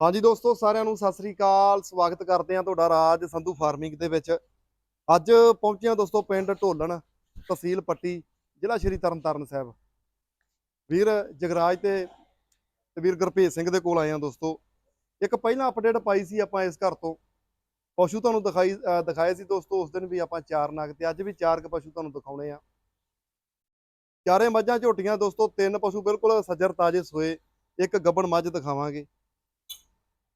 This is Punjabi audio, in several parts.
ਹਾਂਜੀ ਦੋਸਤੋ, ਸਾਰਿਆਂ ਨੂੰ ਸਤਿ ਸ੍ਰੀ ਅਕਾਲ। ਸਵਾਗਤ ਕਰਦੇ ਹਾਂ ਤੁਹਾਡਾ ਰਾਜ ਸੰਧੂ ਫਾਰਮਿੰਗ ਦੇ ਵਿੱਚ। ਅੱਜ ਪਹੁੰਚੇ ਹਾਂ ਦੋਸਤੋ ਪਿੰਡ ਢੋਲਣ ਤਹਿਸੀਲ ਪੱਟੀ, ਜ਼ਿਲ੍ਹਾ ਸ਼੍ਰੀ ਤਰਨਤਾਰਨ ਸਾਹਿਬ। ਵੀਰ ਜਗਰਾਜ ਤੇ ਤੇ ਵੀਰ ਗੁਰਭੇਜ ਸਿੰਘ ਦੇ ਕੋਲ ਆਏ ਹਾਂ ਦੋਸਤੋ। ਇੱਕ ਪਹਿਲਾਂ ਅਪਡੇਟ ਪਾਈ ਸੀ ਆਪਾਂ ਇਸ ਘਰ ਤੋਂ। ਪਸ਼ੂ ਤੁਹਾਨੂੰ ਦਿਖਾਈ ਦਿਖਾਏ ਸੀ ਦੋਸਤੋ, ਉਸ ਦਿਨ ਵੀ ਆਪਾਂ ਚਾਰ ਨਾਗ ਤੇ, ਅੱਜ ਵੀ ਚਾਰ ਕ ਪਸ਼ੂ ਤੁਹਾਨੂੰ ਦਿਖਾਉਣੇ ਆ ਚਾਰੇ ਮੱਝਾਂ ਝੋਟੀਆਂ ਦੋਸਤੋ, ਤਿੰਨ ਪਸ਼ੂ ਬਿਲਕੁਲ ਸੱਜਰ ਤਾਜੇ ਸੋਏ, ਇੱਕ ਗੱਬਣ ਮੱਝ ਦਿਖਾਵਾਂਗੇ।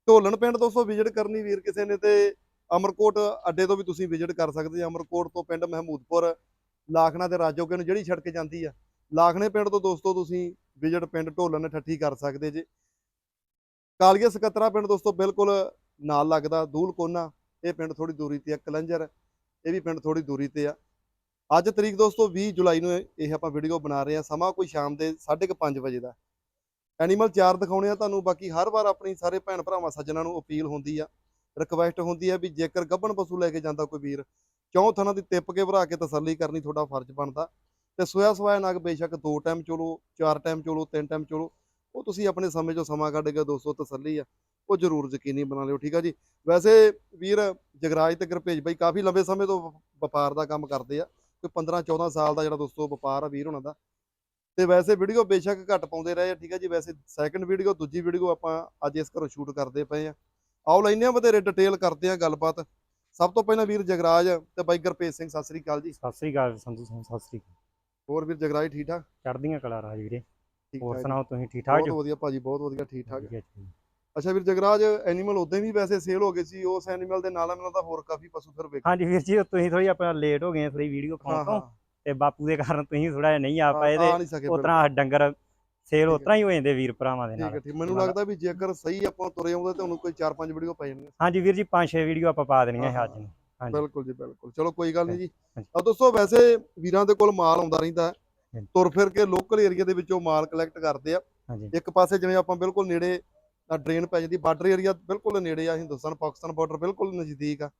ਢੋਲਣ ਪਿੰਡ ਦੋਸਤੋ ਵਿਜ਼ਿਟ ਕਰਨੀ ਵੀਰ ਕਿਸੇ ਨੇ ਤੇ ਅਮਰਕੋਟ ਅੱਡੇ ਤੋਂ ਵੀ ਤੁਸੀਂ ਵਿਜ਼ਿਟ ਕਰ ਸਕਦੇ ਆ ਅਮਰਕੋਟ ਤੋਂ ਪਿੰਡ ਮਹਿਮੂਦਪੁਰ, ਲਾਖਣਾ ਤੇ ਰਾਜੋਕੇ ਨੂੰ ਜਿਹੜੀ ਸੜਕ ਜਾਂਦੀ ਆ। ਲਾਖਣੇ ਪਿੰਡ ਤੋਂ ਦੋਸਤੋ ਤੁਸੀਂ ਵਿਜ਼ਿਟ ਪਿੰਡ ਢੋਲਣ ਠੱਠੀ ਕਰ ਸਕਦੇ ਜੇ। ਕਾਲੀਆ ਸਕੱਤਰਾ ਪਿੰਡ ਦੋਸਤੋ ਬਿਲਕੁਲ ਨਾਲ ਲੱਗਦਾ, ਦੂਲ ਕੋਨਾ, ਇਹ ਪਿੰਡ ਥੋੜੀ ਦੂਰੀ ਤੇ ਆ, ਕਲੰਜਰ, ਇਹ ਵੀ ਪਿੰਡ ਥੋੜੀ ਦੂਰੀ ਤੇ ਆ। ਅੱਜ ਤਰੀਕ ਦੋਸਤੋ 20 ਜੁਲਾਈ ਨੂੰ ਇਹ ਆਪਾਂ ਵੀਡੀਓ ਬਣਾ ਰਹੇ ਆ, ਸਮਾਂ ਕੋਈ ਸ਼ਾਮ ਦੇ 5:30 ਵਜੇ ਦਾ। ਐਨੀਮਲ ਚਾਰ ਦਿਖਾਉਣੇ ਆ ਤੁਹਾਨੂੰ, ਬਾਕੀ ਹਰ ਵਾਰ ਆਪਣੀ ਸਾਰੇ ਭੈਣ ਭਰਾਵਾਂ, ਸੱਜਣਾ ਨੂੰ ਅਪੀਲ ਹੁੰਦੀ ਆ ਰਿਕਵੈਸਟ ਹੁੰਦੀ ਆ ਵੀ ਜੇਕਰ ਗੱਭਣ ਪਸ਼ੂ ਲੈ ਕੇ ਜਾਂਦਾ ਕੋਈ ਵੀਰ, ਚੌਂ ਥਾਂ ਦੀ ਟਿੱਪ ਕੇ ਭਰਾ ਕੇ ਤਸੱਲੀ ਕਰਨੀ ਤੁਹਾਡਾ ਫਰਜ਼ ਬਣਦਾ। ਤੇ ਸੋਇਆ ਸਵਾਇਆ ਨਗ ਬੇਸ਼ੱਕ ਦੋ ਟਾਈਮ ਚੋਲੋ, ਚਾਰ ਟਾਈਮ ਚੋਲੋ, ਤਿੰਨ ਟਾਈਮ ਚੋਲੋ, ਉਹ ਤੁਸੀਂ ਆਪਣੇ ਸਮੇਂ ਚੋਂ ਸਮਾਂ ਕੱਢ ਕੇ ਦੋਸਤੋ ਤਸੱਲੀ ਆ, ਉਹ ਜ਼ਰੂਰ ਯਕੀਨੀ ਬਣਾ ਲਿਓ, ਠੀਕ ਆ ਜੀ? ਵੈਸੇ ਵੀਰ ਜਗਰਾਜ ਤੇ ਗੁਰਪੇਜ ਬਾਈ ਕਾਫੀ ਲੰਬੇ ਸਮੇਂ ਤੋਂ ਵਪਾਰ ਦਾ ਕੰਮ ਕਰਦੇ ਆ, ਕੋਈ 15 14 ਸਾਲ ਦਾ ਜਿਹੜਾ ਦੋਸਤੋ ਵਪਾਰ ਆ ਵੀਰ ਉਹਨਾਂ ਦਾ ਤੇ ਵੈਸੇ ਵੀਡੀਓ ਬੇਸ਼ੱਕ ਘੱਟ ਪਾਉਂਦੇ ਰਹੇ ਠੀਕ ਆ ਜੀ ਵੈਸੇ ਸੈਕੰਡ ਵੀਡੀਓ ਦੂਜੀ ਵੀਡੀਓ ਆਪਾਂ ਅੱਜ ਇਸ ਘਰੋਂ ਸ਼ੂਟ ਕਰਦੇ ਪਏ ਆ। ਆਓ ਲੈਨੇ ਆ ਵਧੇਰੇ ਡਿਟੇਲ ਕਰਦੇ ਆ ਗੱਲਬਾਤ। ਸਭ ਤੋਂ ਪਹਿਲਾਂ ਵੀਰ ਜਗਰਾਜ ਤੇ ਬਾਈ ਗੁਰਭੇਜ ਸਿੰਘ ਸਤਿ ਸ੍ਰੀ ਅਕਾਲ ਜੀ। ਸਤਿ ਸ੍ਰੀ ਅਕਾਲ ਸੰਧੂ ਸਿੰਘ ਸਤਿ ਸ੍ਰੀ ਅਕਾਲ। ਹੋਰ ਵੀਰ ਜਗਰਾਜ ਠੀਕ ਠਾਕ? ਚੜ੍ਹਦੀਆਂ ਕਲਾ ਰਾਜ ਵੀਰੇ। ਹੋਰ। ਸੁਣਾਓ ਤੁਸੀਂ ਠੀਕ ਠਾਕ ਬਹੁਤ ਵਧੀਆ ਭਾਜੀ ਬਹੁਤ ਵਧੀਆ ਠੀਕ ਠਾਕ। ਅੱਛਾ ਵੀਰ ਜਗਰਾਜ ਐਨੀਮਲ ਉਦੋਂ ਵੀ ਵੈਸੇ ਸੇਲ ਹੋ ਗਏ ਸੀ ਉਸ ਐਨੀਮਲ ਦੇ ਨਾਲ ਮੈਨੂੰ ਤਾਂ ਹੋਰ ਕਾਫੀ ਪਸ਼ੂ ਫਿਰ ਵੇਖ ਹਾਂਜੀ ਵੀਰ ਜੀ ਤੁਸੀਂ ਥੋੜੀ ਆਪਣਾ ਲੇਟ ਹੋ ਗਏ ਥੋੜੀ ਵੀਡੀਓ ਹਾਂ ਪਾਉਣ ਤੋਂ ਹਾਂ। ਤੇ ਬਾਪੂ ਦੇ ਕਾਰਨ ਤੁਸੀਂ ਥੋੜਾ ਜਿਹਾ ਨਹੀਂ ਆ ਪਾਏ ਤੇ ਉਤਰਾ ਡੰਗਰ ਸੇਲ ਠੀਕ। ਉਤਰਾ ਹੀ ਹੋ ਜਾਂਦੇ ਵੀਰ ਭਰਾਵਾਂ ਦੇ ਠੀਕ ਨਾਲ। ਠੀਕ ਮੈਨੂੰ ਨਾਲ। ਲੱਗਦਾ ਵੀ ਜੇਕਰ ਸਹੀ ਆਪਾਂ ਤੁਰੇ ਆਉਂਦੇ ਤਾਂ ਉਹਨੂੰ ਕੋਈ 4-5 ਵੀਡੀਓ ਪੈ ਜਾਣਗੀਆਂ ਹਾਂਜੀ ਵੀਰ ਜੀ ਪੰਜ ਛੇ ਵੀਡੀਓ ਆਪਾਂ ਪਾ ਦੇਣੀਆਂ ਹਾਂ, ਅੱਜ ਨੂੰ। ਹਾਂਜੀ। ਬਿਲਕੁਲ ਜੀ ਬਿਲਕੁਲ। ਚਲੋ ਕੋਈ ਗੱਲ ਨਹੀਂ ਜੀ। ਆ ਦੋਸਤੋ ਵੈਸੇ ਵੀਰਾਂ ਦੇ ਕੋਲ ਮਾਲ ਆਉਂਦਾ ਰਹਿੰਦਾ। ਤੁਰ ਫਿਰ ਕੇ ਲੋਕਲ ਏਰੀਆ ਦੇ ਵਿੱਚੋਂ ਮਾਲ ਕਲੈਕਟ ਕਰਦੇ ਆ। ਇੱਕ ਪਾਸੇ ਜਿਵੇਂ ਆਪਾਂ ਬਿਲਕੁਲ ਨੇੜੇ ਡਰੇਨ ਪੈ ਜਾਂਦੀ ਬਾਰਡਰ ਏਰੀਆ ਬਿਲਕੁਲ ਨੇੜੇ ਆ ਹਿੰਦੁਸਤਾਨ ਪਾਕਿਸਤਾਨ ਬਾਰਡਰ ਬਿਲਕੁਲ ਨਜ਼ਦੀਕ ਆ।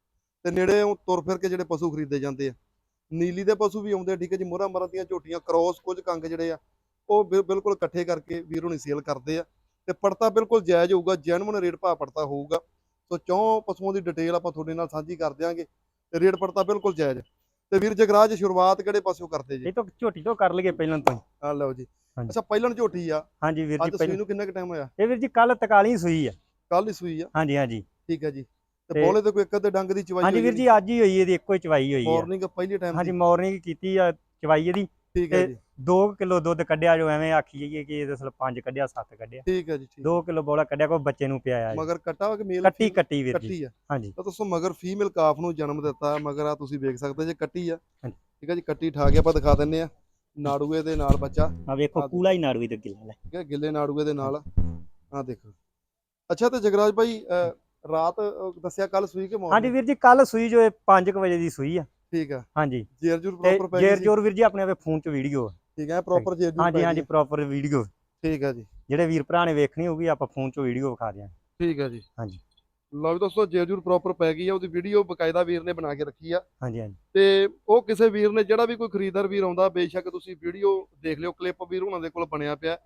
ਤੇ ਨੇੜੇ ਤੁਰ ਫਿਰ ਕੇ ਜਿਹੜੇ ਪਸ਼ੂ ਖਰੀਦੇ ਜਾਂਦੇ ਆ। ਨੀਲੀ ਦੇ ਪਸ਼ੂ ਵੀ ਆਉਂਦੇ ਠੀਕ ਹੈ ਜੀ ਮੋਹਰਾ ਮਰਾਂ ਦੀਆਂ ਝੋਟੀਆਂ ਕ੍ਰੋਸ ਕੁਝ ਕੰਗ ਜਿਹੜੇ ਆ ਉਹ ਬਿਲਕੁਲ ਇਕੱਠੇ ਕਰਕੇ ਵੀਰ ਹੁਣੀ ਸੇਲ ਕਰਦੇ ਆ ਤੇ ਪੜਤਾ ਬਿਲਕੁਲ ਜਾਇਜ਼ ਹੋਊਗਾ ਜੈਨੂਨ ਰੇਟ ਭਾਅ ਪੜਤਾ ਹੋਊਗਾ। ਸੋ ਚੌਂ ਪਸ਼ੂਆਂ ਦੀ ਡਿਟੇਲ ਆਪਾਂ ਤੁਹਾਡੇ ਨਾਲ ਸਾਂਝੀ ਕਰ ਦਿਆਂਗੇ ਤੇ ਰੇਟ ਪੜਤਾ ਬਿਲਕੁਲ ਜਾਇਜ਼। ਤੇ ਵੀਰ ਜਗਰਾਜ ਸ਼ੁਰੂਆਤ ਕਿਹੜੇ ਪਾਸਿਓਂ ਕਰਦੇ ਜੀ? ਇਹ ਤੋਂ ਝੋਟੀ ਤੋਂ ਕਰ ਲਈਏ ਪਹਿਲਾਂ ਤੋਂ। ਆ ਲਓ ਜੀ। ਅੱਛਾ ਪਹਿਲਣ ਝੋਟੀ ਆ। ਹਾਂਜੀ ਵੀਰ ਜੀ ਪਹਿਲਾਂ। ਨੂੰ ਕਿੰਨਾ ਕੁ ਟਾਈਮ ਹੋਇਆ? ਇਹ ਵੀਰ ਜੀ ਕੱਲ ਤਕਾਲੀ ਸੂਈ ਆ। ਕੱਲ ਹੀ ਸੂਈ ਆ। ਹਾਂਜੀ ਹਾਂਜੀ। ਠੀਕ ਹੈ ਜੀ। ਤੇ ਬੋਲੇ ਤੇ ਕੋਈ ਇੱਕ ਅੱਧੇ ਡੰਗ ਦੀ ਚਵਾਈ ਹਾਂਜੀ ਵੀਰ ਜੀ ਅੱਜ ਹੀ ਹੋਈ ਇਹਦੀ ਇੱਕੋ ਹੀ ਚਵਾਈ ਹੋਈ ਆ ਮਾਰਨਿੰਗ ਪਹਿਲੀ ਟਾਈਮ ਹਾਂਜੀ ਮਾਰਨਿੰਗ ਕੀਤੀ ਆ ਚਵਾਈ ਇਹਦੀ ਠੀਕ ਹੈ ਜੀ। 2 ਕਿਲੋ ਦੁੱਧ ਕੱਢਿਆ ਜੋ ਐਵੇਂ ਆਖੀ ਜਾਈਏ ਕਿ ਇਹਦੇ ਅਸਲ 5 ਕੱਢਿਆ 7 ਕੱਢਿਆ। ਠੀਕ ਹੈ ਜੀ ਠੀਕ। 2 ਕਿਲੋ ਬੋਲਾ ਕੱਢਿਆ ਕੋਈ ਬੱਚੇ ਨੂੰ ਪਿਆਇਆ। ਮਗਰ ਕੱਟਾ ਵਾ ਕਿ ਮੇਲ ਕੱਟੀ ਕੱਟੀ ਵੀਰ ਜੀ। ਹਾਂਜੀ। ਤਾਂ ਦੋਸਤੋ ਮਗਰ ਫੀਮੇਲ ਕਾਫ ਨੂੰ ਜਨਮ ਦਿੱਤਾ ਮਗਰ ਆ ਤੁਸੀਂ ਵੇਖ ਸਕਦੇ ਜੇ ਕੱਟੀ ਆ। ਠੀਕ ਹੈ ਜੀ ਕੱਟੀ ਠਾ ਕੇ ਆਪਾਂ ਦਿਖਾ ਦਿੰਨੇ ਆ। ਨਾੜੂਏ ਦੇ ਨਾਲ ਬੱਚਾ। ਆ ਵੇਖੋ ਕੂਲਾ ਹੀ ਨਾੜੂ ਤੇ ਗਿੱਲਾ ਲੈ ਹੈ ਗਿੱਲੇ ਨਾੜੂਏ ਦੇ ਨਾਲ। ਆ ਦੇਖੋ। ਅੱਛਾ ਤੇ ਜਗਰਾਜ ਭਾਈ ਰਾਤ ਦੱਸਿਆ ਕੱਲ ਸੂਈ ਕਿ ਹਾਂਜੀ ਮਾਰਨਿੰਗ ਵੀਰ ਜੀ ਕੱਲ ਸੂਈ ਜੋ 5 ਵਜੇ ਦੀ ਸੂਈ ਆ। ਠੀਕ ਆ। ਹਾਂਜੀ। ਜੇਰ ਜੂਰ ਪ੍ਰੋਪਰ ਪੈ ਜੇਰ ਜੋਰ ਵੀਰ ਜੀ ਆਪਣੇ ਆਪੇ ਫੋਨ 'ਚ ਵੀਡੀਓ ਠੀਕ ਹੈ ਪ੍ਰੋਪਰ ਜੇਰ ਜੂਰ ਹਾਂਜੀ ਹਾਂਜੀ ਪ੍ਰੋਪਰ ਵੀਡੀਓ ਠੀਕ ਆ ਜੀ। ਜਿਹੜੇ ਵੀਰ ਭਰਾ ਨੇ ਵੇਖਣੀ ਹੋਊਗੀ ਆਪਾਂ ਫੋਨ 'ਚ ਵੀਡੀਓ ਵਿਖਾ ਦਿਆਂਗੇ। ਠੀਕ ਆ ਜੀ। ਹਾਂਜੀ। ਲਓ ਵੀ ਦੋਸਤੋ ਜੇਰ ਜੂਰ ਪ੍ਰੋਪਰ ਪੈ ਗਈ ਆ ਉਹਦੀ ਵੀਡੀਓ ਬਕਾਇਦਾ ਵੀਰ ਨੇ ਬਣਾ ਕੇ ਰੱਖੀ ਆ। ਹਾਂਜੀ ਹਾਂਜੀ। ਤੇ ਉਹ ਕਿਸੇ ਵੀਰ ਨੇ ਜਿਹੜਾ ਵੀ ਕੋਈ ਖਰੀਦਦਾਰ ਵੀਰ ਆਉਂਦਾ ਬੇਸ਼ੱਕ ਤੁਸੀਂ ਵੀਡੀਓ ਦੇਖ ਲਿਓ ਕਲਿੱਪ ਵੀਰ ਉਹਨਾਂ ਦੇ ਕੋਲ ਬਣਿਆ ਪਿਆ।